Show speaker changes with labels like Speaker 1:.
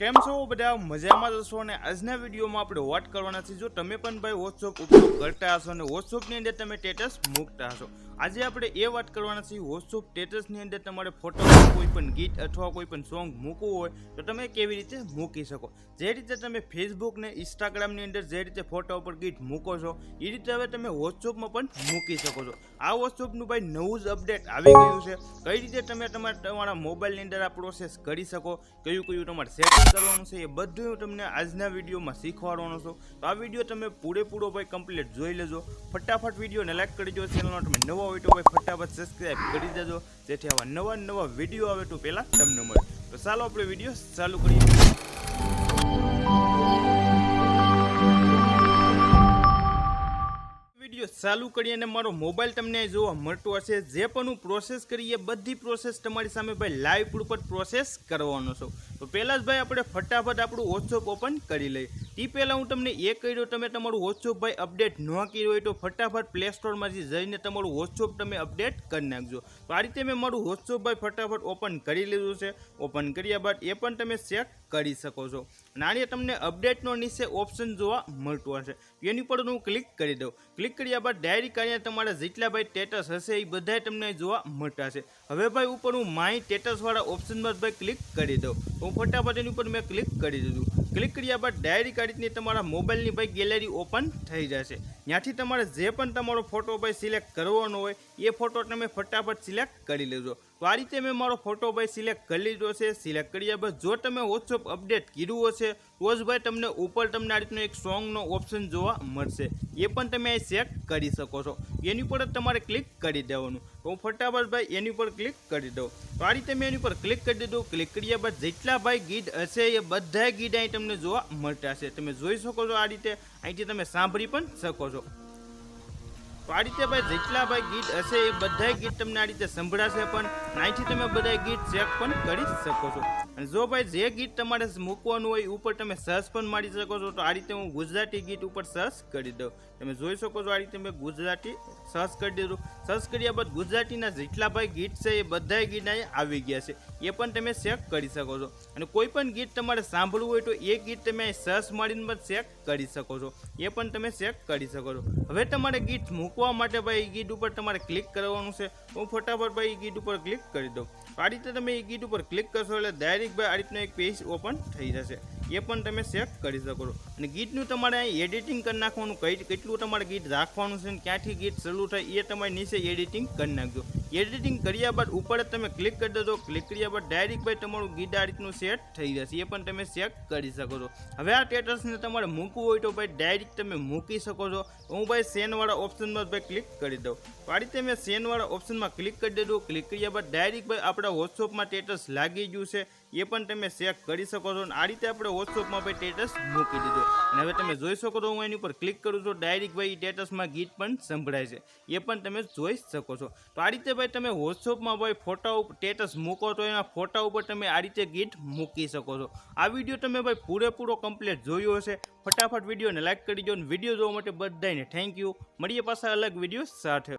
Speaker 1: કેમ છો બધા? મજામાં જ હશો અને આજના વિડીયોમાં આપણે વાત કરવાના છે જો તમે પણ ભાઈ વોટ્સઅપ ઉપયોગ કરતા હશો અને વોટ્સઅપની અંદર તમે સ્ટેટસ મૂકતા હશો. આજે આપણે એ વાત કરવાના છીએ વોટ્સઅપ સ્ટેટસની અંદર તમારે ફોટો કોઈ પણ ગીત અથવા કોઈ પણ સોંગ મૂકવું હોય, તો તમે કેવી રીતે મૂકી શકો? જે રીતે તમે ફેસબુક ને ઇન્સ્ટાગ્રામની અંદર જે રીતે ફોટા ઉપર ગીત મૂકો છો, એ રીતે હવે તમે વોટ્સઅપમાં પણ મૂકી શકો છો. આ વોટ્સઅપનું ભાઈ નવું જ અપડેટ આવી ગયું છે. કઈ રીતે તમે તમારા તમારા મોબાઈલની અંદર આ પ્રોસેસ કરી શકો? કયું કયું તમારે સેટિંગ કરવાનું છે એ બધું હું તમને આજના વિડીયોમાં શીખવાડવાનો છું. તો આ વીડિયો તમે પૂરેપૂરો ભાઈ કમ્પ્લીટ જોઈ લેજો. ફટાફટ વિડીયોને લાઈક કરી દો ચેનલનો તમે નવા હોય તો ભાઈ ફટાફટ સબસ્ક્રાઈબ કરી દેજો. જેથી આવા નવા નવા વીડિયો આવે તો પહેલાં તમને મળે. તો ચાલો આપણે વીડિયો ચાલુ કરીએ. ચાલુ કરી અને મારો મોબાઈલ તમને જોવા મળતો હશે. જે પણ હું પ્રોસેસ કરી એ બધી પ્રોસેસ તમારી સામે ભાઈ લાઈવ ઉપર પ્રોસેસ કરવાનો છું. તો પહેલાં જ ભાઈ આપણે ફટાફટ આપણું વોટ્સઅપ ઓપન કરી લઈએ. તે પહેલાં હું તમને એ કહી દઉં તમે તમારું વોટ્સઅપ ભાઈ અપડેટ ન કર્યું હોય તો ફટાફટ પ્લે સ્ટોરમાંથી જઈને તમારું વોટ્સઅપ તમે અપડેટ કરી નાખજો. તો આ રીતે મેં મારું વોટ્સઅપ ભાઈ ફટાફટ ઓપન કરી લીધું છે. ઓપન કર્યા બાદ એ પણ તમે ચેક કરી શકો છો. અને તમને અપડેટનો નીચે ઓપ્શન જોવા મળતું હશે. એની પર હું ક્લિક કરી દઉં. ક્લિક કર્યા બાદ ડાયરી અહીંયા તમારા જેટલા ભાઈ સ્ટેટસ હશે એ બધાય તમને જોવા મળતા છે હવે ભાઈ ઉપર હું માય સ્ટેટસવાળા ઓપ્શનમાં જ ભાઈ ક્લિક કરી દઉં. હું ફટાફટ એની ઉપર મેં ક્લિક કરી દીધું. ક્લિક કર્યા બાદ ડાયરી આ તમારા મોબાઈલની ભાઈ ગેલેરી ઓપન થઈ જશે. ત્યાંથી તમારે જે પણ તમારો ફોટો ભાઈ સિલેક્ટ કરવાનો હોય, એ ફોટો તમે ફટાફટ સિલેક્ટ કરી લેજો. તો આ રીતે મેં મારો ફોટો ભાઈ સિલેક્ટ કરી લીધો છે. સિલેક્ટ કર્યા બાદ જો તમે વોટ્સઅપ અપડેટ કર્યું હશે, તો જ ભાઈ તમને ઉપર તમને આ રીતનો એક સોંગનો ઓપ્શન જોવા મળશે. એ પણ તમે અહીં સેટ કરી શકો છો. એની ઉપર જ તમારે ક્લિક કરી દેવાનું. તો હું ફટાફટ ભાઈ એની ઉપર ક્લિક કરી દઉં. તો આ રીતે મેં એની ઉપર ક્લિક કરી દીધું. ક્લિક કર્યા બાદ જેટલા ભાઈ ગીત હશે એ બધા ગીત અહીં તમને જોવા મળતા હશે. તમે જોઈ શકો છો આ રીતે. અહીંથી તમે સાંભળી પણ શકો છો. તો આ રીતે ભાઈ જેટલા ભાઈ ગીત હશે એ બધા ગીત તમને આ રીતે સંભળાશે પણ નાઈથી તમે બધા ગીત ચેક પણ કરી શકો છો. અને જો ભાઈ જે ગીત તમારે મૂકવાનું હોય ઉપર તમે સર્ચ પણ મારી શકો છો, તો આ રીતે હું ગુજરાતી ગીત ઉપર સર્ચ કરી દઉં. તમે જોઈ શકો છો આ રીતે મેં ગુજરાતી સર્ચ કરી દીધું. સર્ચ કર્યા બાદ ગુજરાતીના જેટલા ભાઈ ગીત છે એ બધા ગીત અહીં આવી ગયા છે. એ પણ તમે ચેક કરી શકો છો. અને કોઈ પણ ગીત તમારે સાંભળવું હોય તો એ ગીત તમે સર્ચ મારીને પણ ચેક કરી શકો છો. એ પણ તમે ચેક કરી શકો છો. હવે તમારે ગીત મૂકવા માટે ભાઈ એ ગીત ઉપર તમારે ક્લિક કરવાનું છે. હું ફટાફટ ભાઈ એ ગીત ઉપર ક્લિક કરી દઉં. આ રીતે તમે એ ગીત ઉપર ક્લિક કરશો એટલે ડાયરેક્ટ ભાઈ આ રીતનો એક પેજ ઓપન થઈ જશે. એ પણ તમે ચેક કરી શકો છો. અને ગીતનું તમારે અહીં એડિટિંગ કરી નાખવાનું, કઈ કેટલું તમારે ગીત રાખવાનું છે ને ક્યાંથી ગીત શરૂ થાય એ તમારે નીચે એડિટિંગ કરી નાખજો. એડિટિંગ કર્યા બાદ ઉપર તમે ક્લિક કરી દેજો. ક્લિક કર્યા બાદ ડાયરેક્ટ ભાઈ તમારું ગીત આ રીતનું સેટ થઈ જશે. એ પણ તમે ચેક કરી શકો છો. હવે આ સ્ટેટસને તમારે મૂકવું હોય તો ભાઈ ડાયરેક્ટ તમે મૂકી શકો છો. હું ભાઈ સેનવાળા ઓપ્શનમાં ભાઈ ક્લિક કરી દઉં. તો આ મેં સેનવાળા ઓપ્શનમાં ક્લિક કરી દીધું. ક્લિક કર્યા બાદ ડાયરેક્ટ ભાઈ આપણા વોટ્સઅપમાં સ્ટેટસ લાગી ગયું છે. એ પણ તમે ચેક કરી શકો છો. અને આ રીતે આપણે વોટ્સઅપમાં ભાઈ સ્ટેટસ મૂકી દીધો. અને હવે તમે જોઈ શકો છો, હું એની ઉપર ક્લિક કરું છું. ડાયરેક્ટ ભાઈ સ્ટેટસમાં ગીત પણ સંભળાય છે. એ પણ તમે જોઈ શકો છો. તો આ રીતે ભાઈ, તમે વોટ્સઅપમાં ભાઈ ફોટા ઉપર સ્ટેટસ મૂકો તો એના ફોટા ઉપર તમે આ રીતે ગીત મૂકી શકો છો. આ વીડિયો તમે ભાઈ પૂરેપૂરો કમ્પ્લીટ જોયો હશે. ફટાફટ વિડીયોને લાઇક કરી દો અને વીડિયો જોવા માટે બધાને થેન્ક યુ મળીએ પાછા અલગ વીડિયો સાથે.